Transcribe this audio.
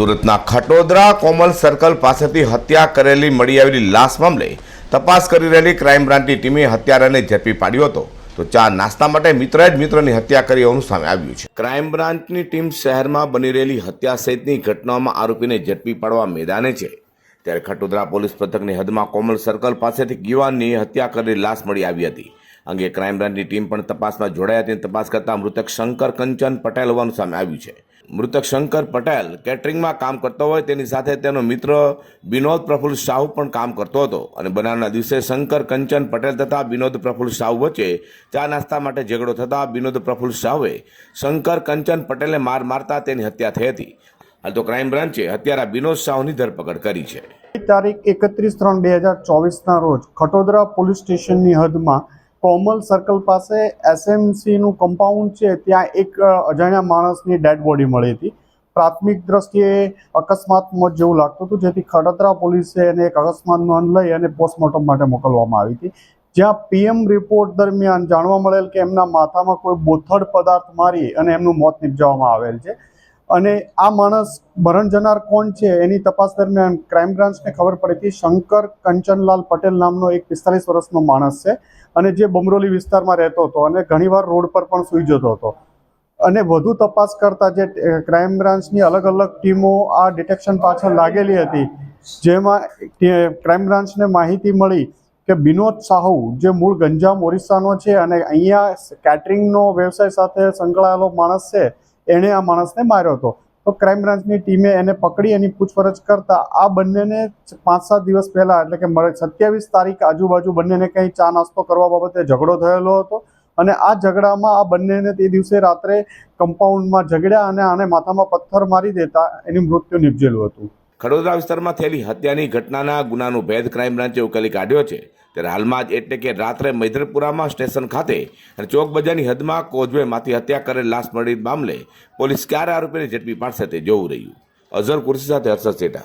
સુરતના ખટોદરા કોમલ સર્કલ પાસેથી હત્યા કરેલી મળી આવેલી લાશ મામલે તપાસ કરી રહેલી ક્રાઇમ બ્રાન્ચની ટીમે હત્યારાને ઝડપી પાડ્યો હતો. તો ચા નાસ્તા માટે મિત્ર જ મિત્રની હત્યા કરી હોવાનું સામે આવ્યું છે. ક્રાઇમ બ્રાન્ચની ટીમ શહેરમાં બની રહેલી હત્યા સહિતની ઘટનાઓમાં આરોપીને ઝડપી પાડવા મેદાને છે. ત્યારે ખટોદરા પોલીસ પથકની હદમાં કોમલ સર્કલ પાસેથી યુવાનની હત્યા કરેલી લાશ મળી આવી હતી. અંગે ક્રાઇમ બ્રાન્ચની ટીમ પણ તપાસમાં જોડાયા તેની તપાસ કરતા મૃતક શંકર કંચન પટેલ હોવાનું સામે આવ્યું છે. મૃતક શંકર પટેલ કેટરિંગમાં કામ કરતો હોય, તેની સાથે તેનો મિત્ર વિનોદ પ્રફુલ્લ સાહુ પણ કામ કરતો હતો. અને બનાવના દિવસે શંકર, કંચન પટેલ તથા વિનોદ પ્રફુલ્લ સાહુ વચ્ચે ચા નાસ્તા માટે ઝઘડો થતા વિનોદ પ્રફુલ્લ સાહુએ શંકર, કંચન પટેલને માર મારતા તેની હત્યા થઈ હતી. હાલ તો ક્રાઇમ બ્રાન્ચે હત્યારા વિનોદ સાહુની ધરપકડ કરી છે. તારીખ એકત્રીસ ત્રણ બે હજાર ચોવીસના રોજ ખટોદરા પોલીસ સ્ટેશનની હદમાં કોમલ સર્કલ પાસે એસએમસીનું કમ્પાઉન્ડ છે, ત્યાં એક અજાણ્યા માણસની ડેડ બોડી મળી હતી. પ્રાથમિક દ્રષ્ટિએ અકસ્માત મોત જેવું લાગતું હતું, જેથી ખડતરા પોલીસે એને એક અકસ્માત નોંધ લઈ અને પોસ્ટમોર્ટમ માટે મોકલવામાં આવી હતી. જ્યાં પીએમ રિપોર્ટ દરમિયાન જાણવા મળેલ કે એમના માથામાં કોઈ બોથડ પદાર્થ મારી અને એમનું મોત નિપજાવવામાં આવેલ છે. અને આ માણસ મરણ જનાર કોણ છે એની તપાસ દરમિયાન ક્રાઇમ બ્રાન્ચને ખબર પડી શંકર કંચનલાલ પટેલ નામનો એક પિસ્તાલીસ વર્ષનો માણસ છે અને જે બમરોલી વિસ્તારમાં રહેતો હતો અને ઘણીવાર રોડ પર પણ સૂઈ જતો હતો. અને વધુ તપાસ કરતા જે ક્રાઇમ બ્રાન્ચની અલગ અલગ ટીમો આ ડિટેક્શન પાછળ લાગેલી હતી, જેમાં ક્રાઇમ બ્રાન્ચને માહિતી મળી કે વિનોદ સાહુ જે મૂળ ગંજામ ઓરિસ્સાનો છે અને અહીંયા કેટરિંગનો વ્યવસાય સાથે સંકળાયેલો માણસ છે એણે આ માણસને માર્યો હતો. તો ક્રાઇમ બ્રાન્ચની ટીમે એને પકડી, એની પૂછપરછ કરતા આ બંનેને પાંચ સાત દિવસ પહેલા, એટલે કે સત્યાવીસ તારીખ આજુબાજુ બંનેને કંઈ ચા નાસ્તો કરવા બાબતે ઝઘડો થયેલો હતો. અને આ ઝઘડામાં આ બંનેને તે દિવસે રાત્રે કમ્પાઉન્ડમાં ઝઘડ્યા અને આને માથામાં પથ્થર મારી દેતા એની મૃત્યુ નિપજેલું હતું. ખડોદરા વિસ્તારમાં થયેલી હત્યાની ઘટનાના ગુનાનો ભેદ ક્રાઇમ બ્રાન્ચે ઉકેલી કાઢ્યો છે. ત્યારે હાલમાં જ એટલે કે રાત્રે મૈધરપુરામાં સ્ટેશન ખાતે અને ચોક બજારની હદમાં કોઝવેમાંથી હત્યા કરેલ લાશ મળી મામલે પોલીસ ક્યારે આરોપીને ઝડપી પાડશે તે જોવું રહ્યું. અઝર કુર્સી સાથે હર્ષદ સેઠા